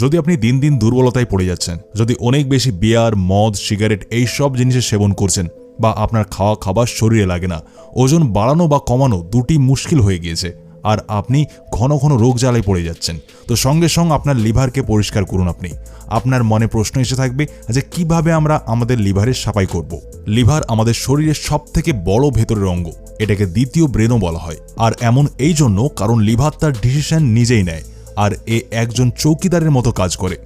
যদি আপনি দিন দিন দুর্বলতায় পড়ে যাচ্ছেন, যদি অনেক বেশি বিয়ার, মদ, সিগারেট এই সব জিনিসের সেবন করছেন বা আপনার খাওয়া খাবার শরীরে লাগে না, ওজন বাড়ানো বা কমানো দুটি মুশকিল হয়ে গিয়েছে। আর আপনি ঘন ঘন রোগ জ্বালায় পড়ে যাচ্ছেন। তো সঙ্গে সঙ্গে আপনার লিভারকে পরিষ্কার করুন আপনি। আপনার মনে প্রশ্ন এসে থাকবে যে কীভাবে আমরা আমাদের লিভারের সাফাই করব। লিভার আমাদের শরীরের সব থেকে বড় ভেতরের অঙ্গ। এটাকে দ্বিতীয় ব্রেনও বলা হয়। আর এমন এই জন্য কারণ লিভার তার ডিসিশন নিজেই নেয়। আর এ একজন চৌকিদারের মতো কাজ করে।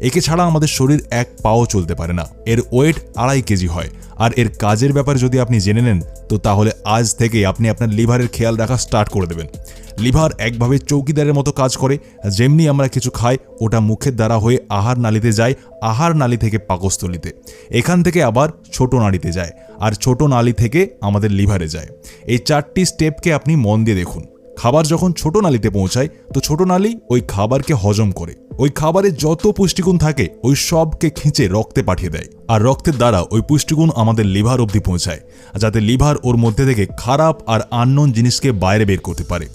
একে ছাড়া আমাদের শরীর এক পাও চলতে পারে না। এর ওয়েট আড়াই কেজি হয়। আর এর কাজের ব্যাপারে যদি আপনি জেনে নেন, তো তাহলে আজ থেকে আপনি আপনার লিভারের খেয়াল রাখা স্টার্ট করে দেবেন। লিভার একভাবে চৌকিদারের মতো কাজ করে, যেমনি আমরা কিছু খাই, ওটা মুখের দ্বারা হয়ে আহার নালিতে যায়, আহার নালী থেকে পাকস্থলিতে। এখান থেকে আবার ছোট নালীতে যায়, আর ছোট নালি থেকে আমাদের লিভারে যায়। এই চারটি স্টেপকে আপনি মন দিয়ে দেখুন। খাবার যখন ছোট নালীতে পৌঁছায়, তো ছোট নালী ওই খাবারকে হজম করে। ওই খাবারে যত পুষ্টিগুণ থাকে, ওই সবকে খিঁচে রক্তে পাঠিয়ে দেয়। আর রক্তের দ্বারা ওই পুষ্টিগুণ আমাদের লিভার অবধি পৌঁছায়, যাতে লিভার ওর মধ্যে থেকে খারাপ আর আননোন জিনিসকে বাইরে বের করতে পারে।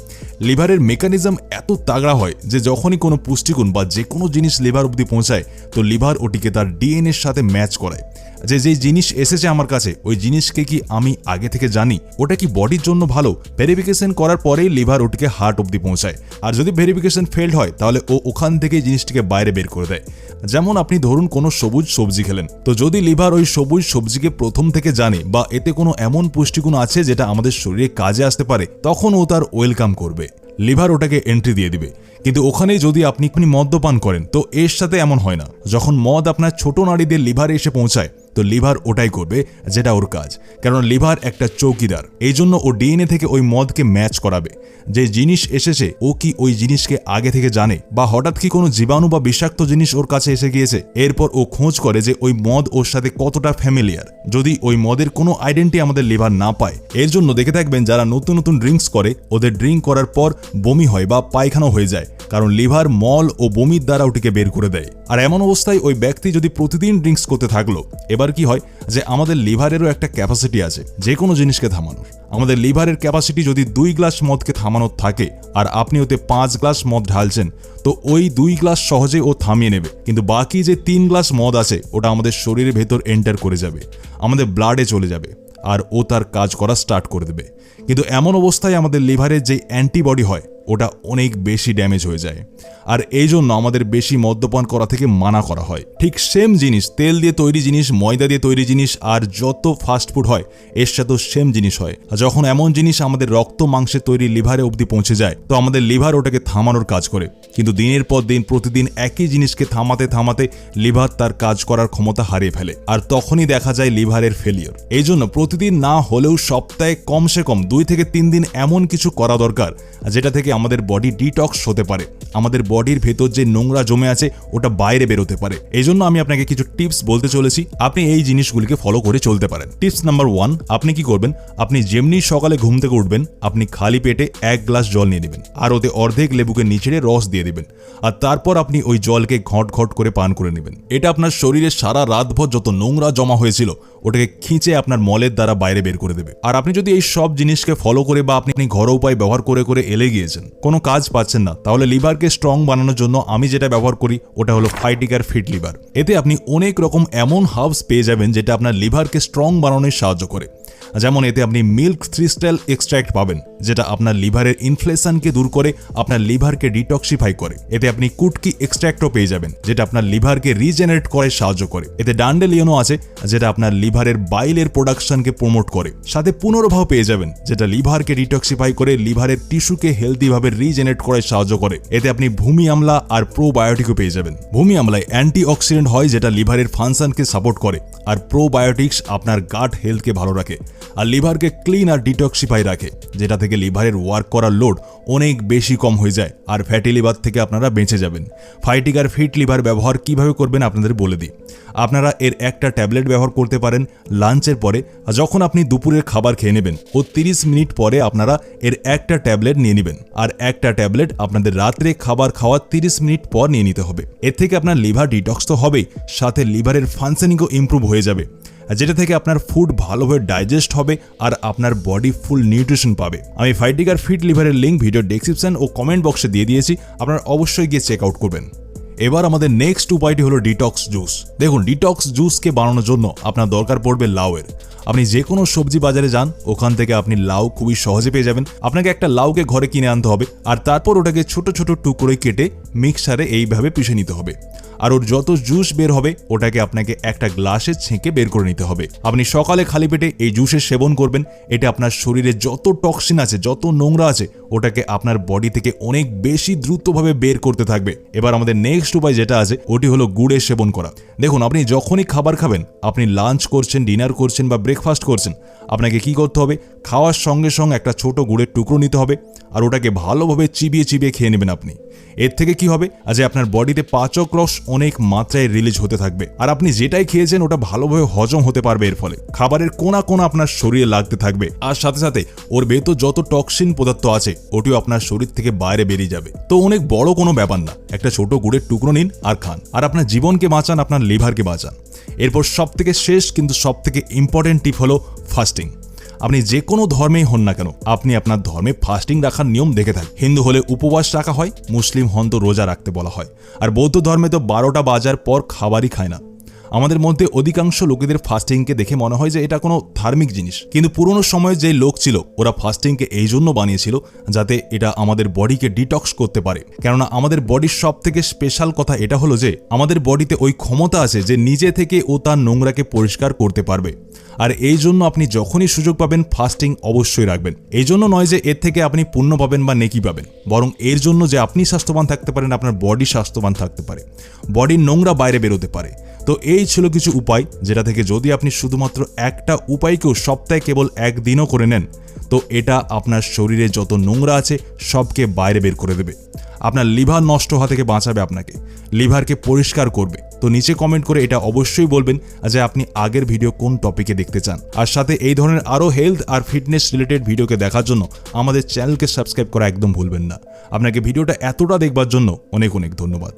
লিভারের মেকানিজম এত তাগড়া হয় যে যখনই কোনো পুষ্টিগুণ বা যে কোনো জিনিস লিভার অবধি পৌঁছায়, তো লিভার ওটিকে তার ডিএনএর সাথে ম্যাচ করায়। যে যেই জিনিস এসেছে আমার কাছে, ওই জিনিসকে কি আমি আগে থেকে জানি? ওটা কি বডির জন্য ভালো? ভেরিফিকেশন করার পরেই লিভার ওটিকে হার্ট অব্দি পৌঁছায়। আর যদি ভেরিফিকেশন ফেল্ড হয়, তাহলে ও ওখান থেকেই জিনিসটিকে বাইরে বের করে দেয়। যেমন আপনি ধরুন কোনো সবুজ সবজি খেলেন। তো যদি লিভার ওই সবুজ সবজিকে প্রথম থেকে জানে বা এতে কোনো এমন পুষ্টিগুণ আছে যেটা আমাদের শরীরে কাজে আসতে পারে, তখন ও তার ওয়েলকাম করবে। লিভার ওটাকে এন্ট্রি দিয়ে দিবে। কিন্তু ওখানে যদি আপনি মদ্যপান করেন, তো এর সাথে এমন হয় না। যখন মদ আপনার ছোট নারীদের লিভারে এসে পৌঁছায় তো লিভার ওটাই করবে, যেটা ওর কাজ। কারণ লিভার একটা চৌকিদার। এই জন্য ও ডিএনএ থেকে ওই মদকে ম্যাচ করাবে। যে জিনিস এসেছে, ও কি ওই জিনিসকে আগে থেকে জানে? বা হঠাৎ কি কোনো জীবাণু বা বিষাক্ত জিনিস ওর কাছে এসে গিয়েছে? এরপর ও খোঁজ করে যে ওই মদ ওর সাথে কতটা ফ্যামিলিয়ার যদি ওই মদের কোনো আইডেন্টি আমাদের লিভার না পায়, এর জন্য দেখে থাকবেন যারা নতুন নতুন ড্রিঙ্কস করে, ওদের ড্রিঙ্ক করার পর বমি হয় বা পায়খানা হয়ে যায়। কারণ লিভার মল ও বমির দ্বারা ওটিকে বের করে দেয়। আর এমন অবস্থায় ওই ব্যক্তি যদি প্রতিদিন ড্রিঙ্কস করতে থাকল, এবার কি হয় যে আমাদের লিভারেরও একটা ক্যাপাসিটি আছে, যে কোনো জিনিসকে থামানোর। আমাদের লিভারের ক্যাপাসিটি যদি দুই গ্লাস মদকে থামানোর থাকে, আর আপনি ওতে পাঁচ গ্লাস মদ ঢালছেন, তো ওই দুই গ্লাস সহজে ও থামিয়ে নেবে। কিন্তু বাকি যে তিন গ্লাস মদ আছে, ওটা আমাদের শরীরের ভেতর এন্টার করে যাবে, আমাদের ব্লাডে চলে যাবে, আর ও তার কাজ করা স্টার্ট করে দেবে। কিন্তু এমন অবস্থায় আমাদের লিভারের যে অ্যান্টিবডি হয় ওটা অনেক বেশি ড্যামেজ হয়ে যায়। আর এই জন্য আমাদের বেশি মদ্যপান করা থেকে মানা করা হয়। ঠিক সেম জিনিস, তেল দিয়ে তৈরি জিনিস, ময়দা দিয়ে তৈরি জিনিস, আর যত ফাস্টফুড হয়, এর সাথেও সেম জিনিস হয়। যখন এমন জিনিস আমাদের রক্ত, মাংসে তৈরি লিভারে অবধি পৌঁছে যায়, তো আমাদের লিভার ওটাকে থামানোর কাজ করে। কিন্তু দিনের পর দিন, প্রতিদিন একই জিনিসকে থামাতে থামাতে লিভার তার কাজ করার ক্ষমতা হারিয়ে ফেলে। আর তখনই দেখা যায় লিভারের ফেলিওর এই জন্য প্রতিদিন না হলেও সপ্তাহে কমসে কম দুই থেকে তিন দিন এমন কিছু করা দরকার, যেটা থেকে আমাদের বডি ডিটক্স হতে পারে। আমাদের বডির ভেতর যে নোংরা জমে আছে, ওটা বাইরে বেরোতে পারে। এই জন্য আমি আপনাকে কিছু টিপস বলতে চলেছি। আপনি এই জিনিসগুলিকে ফলো করে চলতে পারেন। টিপস নাম্বার ওয়ান আপনি কি করবেন? আপনি যেমনি সকালে ঘুম থেকে উঠবেন, আপনি খালি পেটে এক গ্লাস জল নিয়ে নেবেন। আর ওতে অর্ধেক লেবুকে নিচেড়ে রস দিয়ে দেবেন। আর তারপর আপনি ওই জলকে ঘট ঘট করে পান করে নেবেন। এটা আপনার শরীরে সারা রাতভর যত নোংরা জমা হয়েছিল, ওটাকে খিঁচে আপনার মলের দ্বারা বাইরে বের করে দেবে। আর আপনি যদি এই সব জিনিসকে ফলো করে বা আপনি ঘরোয়া উপায় ব্যবহার করে করে এলে গিয়েছেন কোনো কাজ পাচ্ছেন না, তাহলে লিভারকে স্ট্রং বানানোর জন্য আমি যেটা ব্যবহার করি, ওটা হলো ফাইটিকার ফিট লিভার এতে আপনি অনেক রকম এমন হাবস পেয়ে যাবেন যেটা আপনার লিভারকে স্ট্রং বানানোয় সাহায্য করে। যেমন এতে আপনি মিল্ক থ্রিস্টেল এক্সট্র্যাক্ট পাবেন, যেটা আপনার লিভারের ইনফ্লেশনকে দূর করে আপনার লিভারকে ডিটক্সিফাই করে। এতে আপনি কুটকি এক্সট্র্যাক্টও পেয়ে যাবেন, যেটা আপনার লিভারকে রিজেনারেট করে, সাহায্য করে। এতে ডান্ডেলিয়নও আছে, যেটা আপনার লিভারের বাইলের প্রোডাকশনকে প্রমোট করে। সাথে পুনর্ভাব পেয়ে যাবেন, যেটা লিভারকে ডিটক্সিফাই করে, লিভারের টিস্যুকে হেলদিভাবে রিজেনারেট করে, সাহায্য করে। এতে আপনি ভূমি আমলা আর প্রোবায়োটিকও পেয়ে যাবেন। ভূমি আমলায় অ্যান্টি অক্সিডেন্ট হয়, যেটা লিভারের ফাংশনকে সাপোর্ট করে, আর প্রোবায়োটিক্স আপনার গাট হেলথকে ভালো রাখে। আর লিভারকে ক্লিন আর ডিটক্সিফাই রাখে, যেটা থেকে লিভারের ওয়ার্ক করার লোড অনেক বেশি কম হয়ে যায় আর ফ্যাটি লিভার থেকে আপনারা বেঁচে যাবেন। ফাইটিকার ফিট লিভার ব্যবহার কীভাবে করবেন আপনাদের বলে দিই। আপনারা এর একটা ট্যাবলেট ব্যবহার করতে পারেন লাঞ্চের পরে যখন আপনি দুপুরের খাবার খেয়ে নেবেন ও তিরিশ মিনিট পরে আপনারা এর একটা ট্যাবলেট নিয়ে নেবেন। আর একটা ট্যাবলেট আপনাদের রাত্রে খাবার খাওয়ার তিরিশ মিনিট পর নিয়ে নিতে হবে। এর থেকে আপনার লিভার ডিটক্স তো হবেই, সাথে লিভারের ফাংশনিংও ইমপ্রুভ হয়ে যাবে। যেটা থেকে আপনার ফুড ভালোভাবে ডাইজেস্ট হবে আর আপনার বডি ফুল নিউট্রিশন পাবে। আমি ফাইটিকার ফিট লিভারের লিঙ্ক ভিডিও ডেসক্রিপশন ও কমেন্ট বক্সে দিয়ে দিয়েছি, আপনারা অবশ্যই গিয়ে চেক আউট করবেন। এবার আমাদের নেক্সট উপায়টি হলো ডিটক্স জুস দেখুন ডিটক্স জুসকে বানানোর জন্য আপনার দরকার পড়বে লাউয়ের। আপনি যে কোনো সবজি বাজারে যান, ওখান থেকে আপনি লাউ খুবই সহজে পেয়ে যাবেন। আপনাকে একটা লাউকে ঘরে কিনে আনতে হবে, আর তারপর ওটাকে ছোট ছোট টুকরোয় কেটে মিক্সারে এইভাবে পিষে নিতে হবে। আর ওর যত জুস বের হবে, ওটাকে আপনাকে একটা গ্লাসে ছেঁকে বের করে নিতে হবে। আপনি সকালে খালি পেটে এই জুসের সেবন করবেন এটা আপনার শরীরে যত টক্সিন আছে, যত নোংরা আছে, ওটাকে আপনার বডি থেকে অনেক বেশি দ্রুতভাবে বের করতে থাকবে। এবার আমাদের নেক্সট উপায় যেটা আছে, ওটি হলো গুড়ের সেবন করা। দেখুন, আপনি যখনই খাবার খাবেন, আপনি লাঞ্চ করছেন, ডিনার করছেন বা ব্রেকফাস্ট করছেন, আপনাকে কি করতে হবে? খাওয়ার সঙ্গে সঙ্গে একটা ছোট গুড়ের টুকরো নিতে হবে আর ওটাকে ভালোভাবে চিবিয়ে চিবিয়ে খেয়ে নেবেন আপনি। এর থেকে কি হবে? আজ আপনার বডিতে পাচক রস অনেক মাত্রায় রিলিজ হতে থাকবে। আর আপনি যেটাই খেয়েছেন, ওটা ভালোভাবে হজম হতে পারবে এর ফলে। খাবারের কোনা কোনা আপনার শরীরে লাগতে থাকবে। আর সাথে সাথে, ওর ভেতর যত টক্সিন পদার্থ আছে, ওটিও আপনার শরীর থেকে বাইরে বেরিয়ে যাবে। তো অনেক বড় কোনো ব্যাপার না। একটা ছোট গুড়ের টুকরো নিন আর খান। আর আপনার জীবনকে বাঁচান, আপনার লিভারকে বাঁচান। এরপর সব থেকে শেষ, কিন্তু সব থেকে ইম্পর্টেন্ট টিপ হলো ফাস্টিং আপনি যে কোনো ধর্মেই হন না কেন, আপনি আপনার ধর্মে ফাস্টিং রাখার নিয়ম দেখে থাকেন। হিন্দু হলে উপবাস রাখা হয়, মুসলিম হন তো রোজা রাখতে বলা হয়। আর বৌদ্ধ ধর্মে তো বারোটা বাজার পর খাবারই খায় না। আমাদের মধ্যে অধিকাংশ লোকেদের ফাস্টিংকে দেখে মনে হয় যে এটা কোনো ধার্মিক জিনিস। কিন্তু পুরনো সময়ে যে লোক ছিল, ওরা ফাস্টিংকে এই জন্য বানিয়েছিল যাতে এটা আমাদের বডিকে ডিটক্স করতে পারে। কেননা আমাদের বডির সব থেকে স্পেশাল কথা এটা হলো যে, আমাদের বডিতে ওই ক্ষমতা আছে যে নিজে থেকে ও তার নোংরাকে পরিষ্কার করতে পারবে। আর এই জন্য আপনি যখনই সুযোগ পাবেন ফাস্টিং অবশ্যই রাখবেন। এই জন্য নয় যে এর থেকে আপনি পুণ্য পাবেন বা নেকি পাবেন। বরং এর জন্য যে আপনি স্বাস্থ্যবান থাকতে পারেন, আপনার বডি স্বাস্থ্যবান থাকতে পারে। বডির নোংরা বাইরে বেরোতে পারে। তো এই ছিল কিছু উপায়, যেটা থেকে যদি আপনি শুধুমাত্র একটা উপায়কেও সপ্তাহে কেবল একদিনও করে নেন, তো এটা আপনার শরীরে যত নোংরা আছে সবকে বাইরে বের করে দেবে। আপনার লিভার নষ্ট হওয়া থেকে বাঁচাবে আপনাকে, লিভারকে পরিষ্কার করবে। তো নিচে কমেন্ট করে এটা অবশ্যই বলবেন যে আপনি আগের ভিডিও কোন টপিকে দেখতে চান। আর সাথে এই ধরনের আরও হেলথ আর ফিটনেস রিলেটেড ভিডিওকে দেখার জন্য আমাদের চ্যানেলকে সাবস্ক্রাইব করা একদম ভুলবেন না। আপনাকে ভিডিওটা এতটা দেখবার জন্য অনেক অনেক ধন্যবাদ।